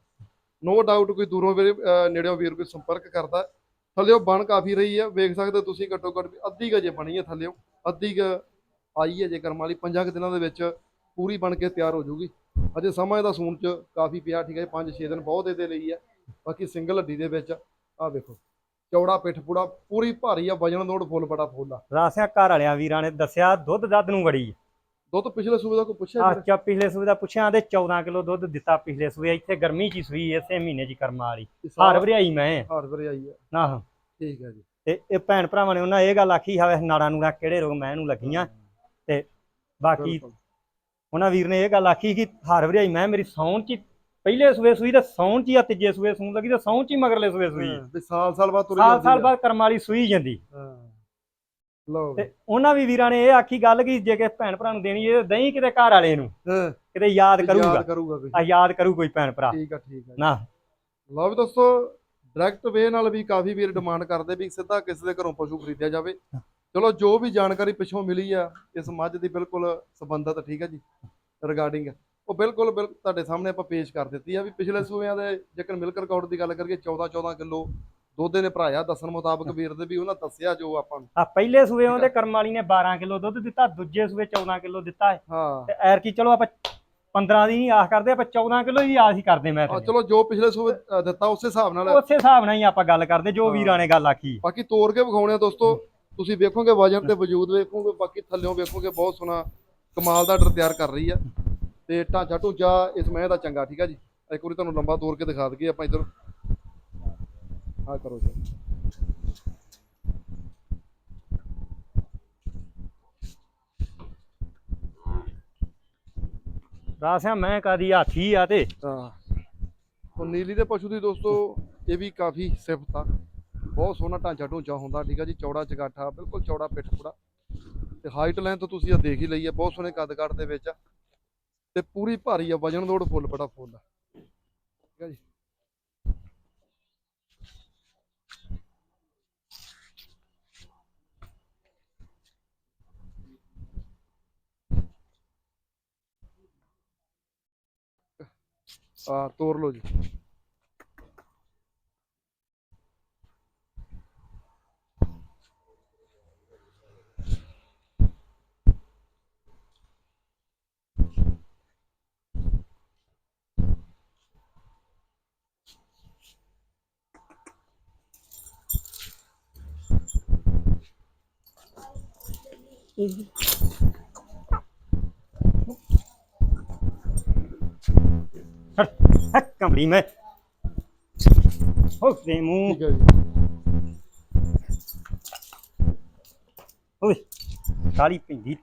ਨੋ ਡਾਊਟ ਕੋਈ ਦੂਰੋਂ ਵੀਰ ਅਹ ਨੇੜਿਓਂ ਵੀਰ ਕੋਈ ਸੰਪਰਕ ਕਰਦਾ। ਥੱਲਿਓ ਬਣ ਕਾਫੀ ਰਹੀ ਆ। ਵੇਖ ਸਕਦੇ ਹੋ ਤੁਸੀਂ ਘੱਟੋ ਘੱਟ ਵੀ ਅੱਧੀ ਕੁ ਜੇ ਬਣੀ ਆ ਥੱਲਿਓ। ਅੱਧੀ ਕੁ ਆਈ ਹੈ ਜੇ ਕਰਮ ਵਾਲੀ ਪੰਜਾਂ ਕੁ ਦਿਨਾਂ ਦੇ ਵਿੱਚ ਪੂਰੀ ਬਣ ਕੇ ਤਿਆਰ ਹੋ ਜਾਊਗੀ ਅਜੇ ਸਮਾਂ ਇਹਦਾ ਸੂਣ ਚ ਕਾਫੀ ਪਿਆ ਠੀਕ ਹੈ 5-6 ਦਿਨ ਬਹੁਤ ਇਹਦੇ ਲਈ ਆ ਬਾਕੀ ਸਿੰਗਲ ਹੱਡੀ ਦੇ ਵਿੱਚ ਆ ਵੇਖੋ ਚੌੜਾ ਪਿੱਠ ਪੂੜਾ ਪੂਰੀ ਭਾਰੀ ਆ ਵਜਨ ਲੋਡ ਫੁੱਲ ਬੜਾ ਫੁੱਲ ਆ। ਰਾਸਿਆ ਘਰ ਵਾਲਿਆਂ ਵੀਰਾਂ ਨੇ ਦੱਸਿਆ ਦੁੱਧ ਦੱਧ ਨੂੰ ਬੜੀ ਦੁੱਧ ਪਿਛਲੇ ਸੂਬੇ ਦਾ ਕੋਈ ਪੁੱਛਿਆ? ਚਾ ਪਿਛਲੇ ਸੂਏ ਦਾ ਪੁੱਛਿਆ ਤੇ 14 ਕਿਲੋ ਦੁੱਧ ਦਿੱਤਾ ਪਿਛਲੇ ਸੂਏ ਇੱਥੇ ਗਰਮੀ ਚ ਹੀ ਸੂਈ ਇਸੇ ਮਹੀਨੇ ਚ ਕਰਮਾ ਵਾਲੀ। ਹਾਰ ਸਾਲ ਭਰਿਆਈ ਮੈਂ। ਹਾਰ ਭਰੇ ਆਈ ਆ। ਆਹ। ਠੀਕ ਹੈ ਜੀ। ਤੇ ਇਹ ਭੈਣ ਭਰਾਵਾਂ ਨੇ ਉਹਨਾਂ ਇਹ ਗੱਲ ਆਖੀ ਹਾਵੇ ਨਾੜਾਂ ਨੂੜਾਂ ਕਿਹੜੇ ਰੋਗ ਮੈਂ ਨੂੰ ਲੱਗੀਆਂ। ਬਾਕੀ ਬਿਲਕੁਲ। ਉਹਨਾਂ ਵੀਰ ਨੇ ਇਹ ਗੱਲ ਆਖੀ ਕਿ ਹਾਰ ਭਰਿਆਈ ਮੈਂ ਮੇਰੀ ਸੌਣ ਚ ਹੀ- ਪਹਿਲੇ ਸੂਏ ਸੂਈ ਤੇ ਸੌਣ ਚ ਹੀ ਆ ਤੀਜੇ ਸੂਏ ਸੂਣ ਲੱਗੀ ਤੇ ਸੌਣ ਚ ਹੀ ਮਗਰਲੇ ਸੂਏ ਸੂਈ ਹਾਂ, ਸਾਲ ਸਾਲ ਬਾਅਦ ਤੁਰ ਸਾਲ ਸਾਲ ਬਾਅਦ ਕਰਮ ਵਾਲੀ ਸੂਈ ਜਾਂਦੀ। ਹਾਂ। ਲਓ ਤੇ ਉਹਨਾਂ ਵੀ ਵੀਰਾਂ ਨੇ ਇਹ ਆਖੀ ਗੱਲ ਕਿ ਜੇ ਕਿ ਭੈਣ ਭਰਾ ਨੂੰ ਦੇਣੀ ਇਹ ਦਹੀਂ ਕਿਤੇ ਘਰ ਵਾਲੇ ਨੂੰ। ਹਾਂ। ਕਿਤੇ ਯਾਦ ਕਰੂਗਾ। ਯਾਦ ਕਰੂਗਾ ਕੋਈ। ਆ ਯਾਦ ਕਰੂ ਕੋਈ ਭੈਣ ਭਰਾ। ਠੀਕ ਆ ਠੀਕ ਆ ਨਾ। ਲਓ ਵੀ ਦੋਸਤੋ ਡਾਇਰੈਕਟ ਵੇ ਨਾਲ ਵੀ ਕਾਫੀ ਵੀਰ ਡਿਮਾਂਡ ਕਰਦੇ ਵੀ ਸਿੱਧਾ ਕਿਸੇ ਦੇ ਘਰੋਂ ਪਸ਼ੂ ਖਰੀਦਿਆ ਜਾਵੇ। ਚਲੋ ਜੋ ਵੀ ਜਾਣਕਾਰੀ ਪਿੱਛੋਂ ਮਿਲੀ ਆ ਇਸ ਮੱਝ ਦੀ ਬਿਲਕੁਲ ਸੰਬੰਧਤ ਠੀਕ ਹੈ ਜੀ? ਰਿਗਾਰਡਿੰਗ ਉਹ ਬਿਲਕੁਲ ਬਿਲਕੁਲ ਤੁਹਾਡੇ ਸਾਹਮਣੇ ਆਪਾਂ ਪੇਸ਼ ਕਰ ਦਿੱਤੀ ਆ ਵੀ ਪਿਛਲੇ ਸੂਬਿਆਂ ਦੇ ਜੇਕਰ ਮਿਲਕ ਰਿਕਾਰਡ ਦੀ ਗੱਲ ਕਰੀਏ 14 14 ਕਿਲੋ ਦੁੱਧ ਨੇ ਭਰਾਇਆ ਦੱਸਣ ਮੁਤਾਬਕ ਵੀਰ ਦੇ ਵੀ ਉਹਨਾਂ ਦੱਸਿਆ ਜੋ ਆਪਾਂ ਨੂੰ। ਆ ਪਹਿਲੇ ਸੂਏ ਉਹਦੇ ਕਰਮ ਵਾਲੀ ਨੇ 12 ਕਿਲੋ ਦੁੱਧ ਦਿੱਤਾ ਦੂਜੇ ਸੂਏ 14 ਕਿਲੋ ਦਿੱਤਾ ਹੈ। ਹਾਂ। ਤੇ ਐਰ ਕੀ ਚਲੋ ਆਪਾਂ 15 ਦੀ ਨਹੀਂ ਆਸ ਕਰਦੇ ਆਪਾਂ 14 ਕਿਲੋ ਹੀ ਆਸ ਹੀ ਕਰਦੇ ਮੈਂ ਤੇ ਚਲੋ ਜੋ ਪਿਛਲੇ ਸੂਬੇ ਦਿੱਤਾ ਉਸੇ ਹਿਸਾਬ ਨਾਲ। ਉਸੇ ਹਿਸਾਬ ਨਾਲ ਹੀ ਆਪਾਂ ਗੱਲ ਕਰਦੇ ਜੋ। ਵੀਰਾਂ ਨੇ ਗੱਲ ਆਖੀ। ਬਾਕੀ ਤੋੜ ਕੇ ਵਿਖਾਉਣੇ ਆ ਦੋਸਤੋ ਤੁਸੀਂ ਵੇਖੋਗੇ ਵਜਨ ਤੇ ਵਜੂਦ ਵੇਖੋਗੇ ਬਾਕੀ ਥੱਲਿਓਂ ਵੇਖੋਗੇ ਬਹੁਤ ਸੋਹਣਾ ਕਮਾਲ ਦਾ ਆਰਡਰ ਤਿਆਰ ਕਰ ਰਹੀ ਆ। ਤੇ ਢਾਂਚਾ ਢੂੰਚਾ ਇਸ ਮਹਿ ਦਾ ਚੰਗਾ ਠੀਕ ਆ ਜੀ? ਇੱਕ ਵਾਰੀ ਤੁਹਾਨੂੰ ਲੰਬਾ ਤੋੜ ਕੇ ਦਿਖਾ ਦਈਏ ਆਪਾਂ ਇਧਰ। ਆ ਕਰੋ ਜੀ। ਰਾਸਿਆ, ਮੈਂ ਕਾਦੀ ਹਾਥੀ ਆ ਤੇ? ਹਾਂ। ਉਹ ਨੀਲੀ ਦੇ ਪਸ਼ੂ ਦੀ ਦੋਸਤੋ, ਇਹ ਵੀ ਕਾਫੀ ਸਿਫਤ ਆ। ਬਹੁਤ ਸੋਹਣਾ ਢਾਂਚਾ ਢੂੰਚਾ ਹੁੰਦਾ, ਠੀਕ ਆ ਜੀ? ਚੌੜਾ ਚਗਾਠਾ, ਬਿਲਕੁਲ ਚੌੜਾ ਪਿੱਠ ਪੂਰਾ। ਤੇ ਹਾਈਟ ਲੈਂਥ ਤੁਸੀਂ ਆ ਦੇਖ ਹੀ ਲਈ ਆ, ਬਹੁਤ ਸੋਹਣੇ ਕੱਦ ਕੱਦ ਦੇ ਵਿੱਚ ਆ। ਤੇ ਪੂਰੀ ਭਾਰੀ ਆ, ਵਜਨ ਲੋੜ ਫੁੱਲ, ਬੜਾ ਫੁੱਲ ਆ। ਠੀਕ ਆ ਜੀ? ਆ ਤੋੜ ਲਓ ਜੀ ਹੱਕ ਕੰਬਲੀ ਮੈਂ। ਹੋ ਤੇ ਮੂੰਹ। ਠੀਕ ਹੈ ਜੀ। ਓਏ ਕਾਲੀ ਪਿੰਦੀ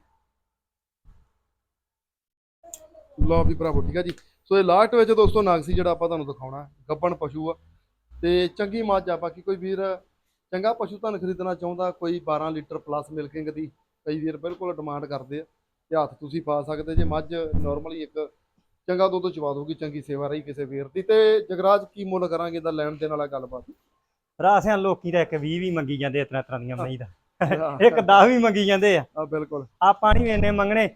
ਲਓ ਵੀ ਭਰਾਵੋ ਠੀਕ ਹੈ ਜੀ। ਸੋ ਇਹ ਲਾਸਟ ਵਿੱਚ ਦੋਸਤੋ ਨਾਗ ਸੀ ਜਿਹੜਾ ਆਪਾਂ ਤੁਹਾਨੂੰ ਦਿਖਾਉਣਾ ਗੱਬਣ ਪਸ਼ੂ ਆ। ਤੇ ਚੰਗੀ ਮੱਝ ਆ। ਬਾਕੀ ਕੋਈ ਵੀਰ ਚੰਗਾ ਪਸ਼ੂ ਤੁਹਾਨੂੰ ਖਰੀਦਣਾ ਚਾਹੁੰਦਾ ਕੋਈ 12 ਲੀਟਰ ਪਲੱਸ ਮਿਲਕਿੰਗ ਦੀ ਕਈ ਵੀਰ ਬਿਲਕੁਲ ਡਿਮਾਂਡ ਕਰਦੇ ਆ। ਤੇ ਹੱਥ ਤੁਸੀਂ ਪਾ ਸਕਦੇ ਜੇ ਮੱਝ ਨਾਰਮਲੀ ਇੱਕ ਚੰਗਾ ਦੁੱਧ ਚਵਾ ਦੂਗੀ ਚੰਗੀ ਸੇਵਾ ਰਹੀ ਕਿਸੇ ਵੀਰ ਦੀ। ਤੇ ਜਗਰਾਜ ਕੀ ਮੁੱਲ ਕਰਾਂਗੇ ਦਾ ਲੈਣ ਦੇਣ ਵਾਲਾ ਗੱਲਬਾਤ? ਰਾਸਿਆਂ ਲੋਕੀ ਤਾਂ ਇੱਕ 20 ਵੀ ਮੰਗੀ ਜਾਂਦੇ ਇਸ ਤਰ੍ਹਾਂ ਦੀਆਂ ਮਹੀਂ ਦਾ। ਇੱਕ 10 ਵੀ ਮੰਗੀ ਜਾਂਦੇ ਆ। ਆ ਬਿਲਕੁਲ। ਆਪਾਂ ਨਹੀਂ ਇੰਨੇ ਮੰਗਣੇ।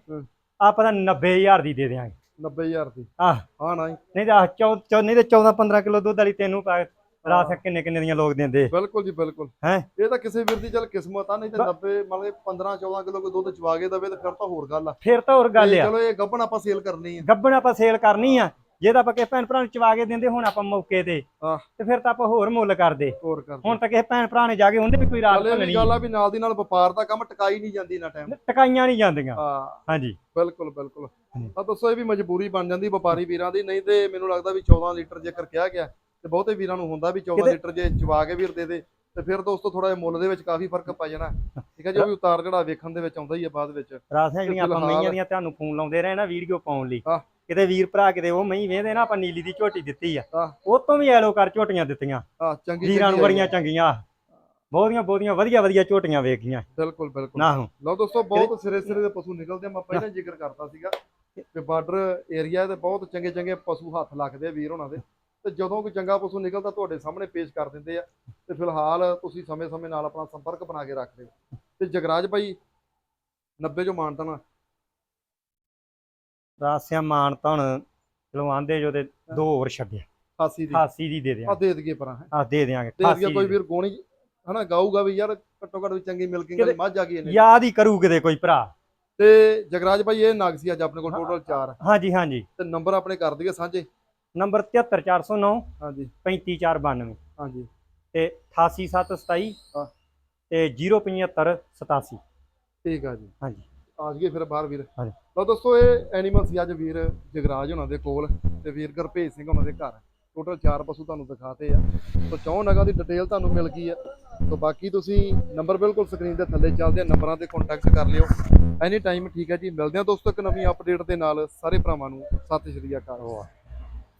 ਆਪਾਂ ਤਾਂ 90000 ਦੀ ਦੇ ਦਿਆਂਗੇ। 90000 ਦੀ? ਆਹ ਹਾਂ ਨਾ ਜੀ, ਨਹੀਂ ਤਾਂ ਆਹ ਚੌ ਚੌ- ਨਹੀਂ ਤਾਂ 14 15 ਕਿਲੋ ਦੁੱਧ ਵਾਲੀ ਤੈਨੂੰ ਪਾ ਰਾਸਿਆ ਕਿੰਨੇ ਕਿੰਨੇ ਦੀਆਂ ਲੋਕ ਦਿੰਦੇ। ਬਿਲਕੁਲ ਜੀ ਬਿਲਕੁਲ। ਹੈਂ? ਇਹ ਤਾਂ ਕਿਸੇ ਵੀਰ ਦੀ ਚੱਲ ਕਿਸਮਤ ਆ ਨਹੀਂ ਤੇ 90 ਮੰਨ ਲਓ 15 14 ਕਿਲੋ ਕੋਈ ਦੁੱਧ ਚਵਾ ਕੇ ਦਵੇ ਤਾਂ ਫਿਰ ਤਾਂ ਹੋਰ ਗੱਲ ਆ। ਫਿਰ ਤਾਂ ਹੋਰ ਗੱਲ ਆ। ਚਲੋ ਇਹ ਗੱਬਣ ਆਪਾਂ ਸੇਲ ਕਰਨੀ ਆ। ਗੱਬਣ ਆਪਾਂ ਸੇਲ ਕਰਨੀ ਆ। ਜੇ ਤਾਂ ਆਪਾਂ ਕਿਸੇ ਭੈਣ ਭਰਾ ਨੂੰ ਚਵਾ ਕੇ ਦਿੰਦੇ ਹੁਣ ਆਪਾਂ ਮੌਕੇ ਤੇ। ਤੇ ਫਿਰ ਤਾਂ ਆਪਾਂ ਹੋਰ ਮੁੱਲ ਕਰਦੇ। ਹੋਰ ਕਰ ਹੁਣ ਤਾਂ ਕਿਸੇ ਭੈਣ ਭਰਾ ਨੇ ਜਾ ਕੇ ਉਹਨੇ ਵੀ ਕੋਈ ਰਾਤ ਭੰਨਣੀ। ਗੱਲ ਆ ਵੀ ਨਾਲ ਦੀ ਨਾਲ ਵਪਾਰ ਦਾ ਕੰਮ ਟਿਕਾਈ ਨਹੀਂ ਜਾਂਦੀ ਨਾ ਟਾਈਮ ਟਕਾਈਆਂ ਨਹੀਂ ਜਾਂਦੀਆਂ। ਹਾਂ। ਹਾਂਜੀ। ਬਿਲਕੁਲ ਬਿਲਕੁਲ। ਤਾਂ ਦੱਸੋ ਇਹ ਵੀ ਮਜਬੂਰੀ ਬਣ ਜਾਂਦੀ ਵਪਾਰੀ ਵੀਰਾਂ ਦੀ ਨਹੀਂ ਤੇ ਮੈਨੂੰ ਲੱਗਦਾ ਵੀ 14 ਲੀਟਰ ਜੇਕਰ ਕਿਹਾ ਗਿਆ ਤੇ ਬਹੁਤੇ ਵੀਰਾਂ ਨੂੰ ਹੁੰਦਾ ਵੀ 14 ਕਿਤੇ- ਲੀਟਰ ਜੇ ਚਵਾ ਕੇ ਵੀਰ ਦੇ ਦੇ ਤੇ ਫਿਰ ਦੋਸਤੋ ਥੋੜਾ ਜਿਹਾ ਮੁੱਲ ਦੇ ਵਿੱਚ ਕਾਫੀ ਫ਼ਰਕ ਪੈ ਜਾਣਾ। ਠੀਕ ਹੈ ਜੀ ਵੀ ਉਤਾਰ ਚੜਾ ਵੇਖਣ ਦੇ ਵਿੱਚ ਆਉਂਦਾ ਹੀ ਆ ਬਾਅਦ ਵਿੱਚ। ਰਾਸਿਆਂ ਜਿਹੜੀਆਂ ਆਪਾਂ ਮਈਆਂ ਦੀਆਂ ਤੁਹਾਨੂੰ ਫੋਨ ਲਾਉਂਦੇ ਰਹੇ ਨਾ ਵੀਡੀਓ ਪਾਉਣ ਲਈ ਹਾਂ। ਕਿਤੇ ਵੀਰ ਭਰਾ ਕਿਤੇ ਉਹ ਮਈ ਵੇਂਦੇ ਨਾ ਆਪਾਂ ਨੀਲੀ ਦੀ ਝੋਟੀ ਦਿੱਤੀ ਆ। ਹਾਂ। ਉਹ ਤੋਂ ਵੀ ਐਲੋ ਕਰ ਝੋਟੀਆਂ ਦਿੱਤੀਆਂ। ਵੀਰਾਂ ਨੂੰ ਬੜੀਆਂ ਚੰਗੀਆਂ। ਬਹੁਤੀਆਂ ਬਹੁਤੀਆਂ ਵਧੀਆ ਵਧੀਆ ਝੋਟੀਆਂ ਵੇਖ ਗਈਆਂ। ਬਿਲਕੁਲ ਬਿਲਕੁਲ। ਨਾ ਹੂੰ। ਲਓ ਦੋਸਤੋ ਬਹੁਤ ਸਿਰੇ ਸਿਰੇ ਦੇ ਪਸ਼ੂ ਨਿਕਲਦੇ ਆ। ਮੈਂ ਪਹਿਲਾਂ ਜ਼ਿਕਰ ਕਰਤਾ ਸੀਗਾ ਕਿ ਬਾਰਡਰ ਏਰੀਆ ਤੇ ਬਹੁਤ ਚੰਗੇ ਚੰਗੇ ਪਸ਼ੂ ਹੱਥ ਲੱਗਦੇ ਵੀਰ ਹੋਣਾ ਦੇ। ਤੇ ਜਦੋਂ ਕੋਈ ਚੰਗਾ ਪਸ਼ੂ ਨਿਕਲਦਾ ਤੁਹਾਡੇ ਸਾਹਮਣੇ ਪੇਸ਼ ਕਰ ਦਿੰਦੇ ਆ ਤੇ ਫਿਲਹਾਲ ਤੁਸੀਂ ਸਮੇਂ-ਸਮੇਂ ਨਾਲ ਆਪਣਾ ਸੰਪਰਕ ਬਣਾ ਕੇ ਰੱਖ ਲਿਓ ਤੇ ਜਗਰਾਜ ਭਾਈ 90 ਜੋ ਮਾਨਤਾ ਨਾ ਰਾਸਿਆਂ ਮਾਨ ਤਾਂ ਹੁਣ ਚਲੋ ਆਂਦੇ ਜੋ ਤੇ ਦੋ ਹੋਰ ਛੱਡਿਆ। 88 ਦੀ। 88 ਦੀ ਦੇ ਆ ਦਿਆਂਗੇ ਦੇ ਦਈਏ ਪਰਾਂ ਹੈ। ਆ ਦੇ ਦਿਆਂਗੇ ਦੇ 88 ਦਈਏ ਕੋਈ। ਵੀਰ ਗੋਣੀ ਹਨਾ ਗਾਊਗਾ ਵੀ ਯਾਰ ਘੱਟੋ ਘੱਟ ਵੀ ਚੰਗੀ ਵਾਲੀ ਕਿਤੇ- ਮੱਝ ਆ ਗਈ ਇਹਨੇ ਯਾਦ ਹੀ ਕਰੂ ਕਿਤੇ ਕੋਈ ਭਰਾ। ਤੇ ਜਗਰਾਜ ਭਾਈ ਇਹ ਨਗ ਸੀ ਅੱਜ ਆਪਣੇ ਕੋਲ ਟੋਟਲ 4 ਹਾਂਜੀ ਹਾਂਜੀ। ਤੇ ਨੰਬਰ ਆਪਣੇ ਕਰ ਦਈਏ ਸਾਂਝੇ। ਨੰਬਰ 73409 ਹਾਂਜੀ। 35092 ਹਾਂਜੀ। ਤੇ 88727 ਹਾਂ। ਤੇ 07587 ਠੀਕ ਆ ਜੀ। ਹਾਂਜੀ। ਆ ਗਏ ਫਿਰ ਬਾਹਰ ਵੀਰ। ਹਾਂਜੀ। ਲਓ ਦੋਸਤੋ ਇਹ ਐਨੀਮਲ ਸੀ ਅੱਜ ਵੀਰ ਜਗਰਾਜ ਉਹਨਾਂ ਦੇ ਕੋਲ ਤੇ ਵੀਰ ਗੁਰਭੇਜ ਸਿੰਘ ਉਹਨਾਂ ਦੇ ਘਰ। ਟੋਟਲ 4 ਪਸ਼ੂ ਤੁਹਾਨੂੰ ਦਿਖਾਤੇ ਆ। ਸੋ ਚੌਂ ਨਗਾਂ ਦੀ ਡਿਟੇਲ ਤੁਹਾਨੂੰ ਮਿਲ ਗਈ ਆ। ਸੋ ਬਾਕੀ ਤੁਸੀਂ ਨੰਬਰ ਬਿਲਕੁਲ ਸਕਰੀਨ ਦੇ ਥੱਲੇ ਚੱਲਦੇ ਆ ਨੰਬਰਾਂ ਤੇ ਕੰਟੈਕਟ ਕਰ ਲਿਓ। ਐਨੀ ਟਾਈਮ ਠੀਕ ਹੈ ਜੀ। ਮਿਲਦੇ ਆ ਦੋਸਤੋ ਇੱਕ ਨਵੀਂ ਅਪਡੇਟ ਦੇ ਨਾਲ। ਸਾਰੇ ਭਰਾਵਾਂ ਨੂੰ ਸਤਿ ਸ਼੍ਰੀ ਅਕਾਲ।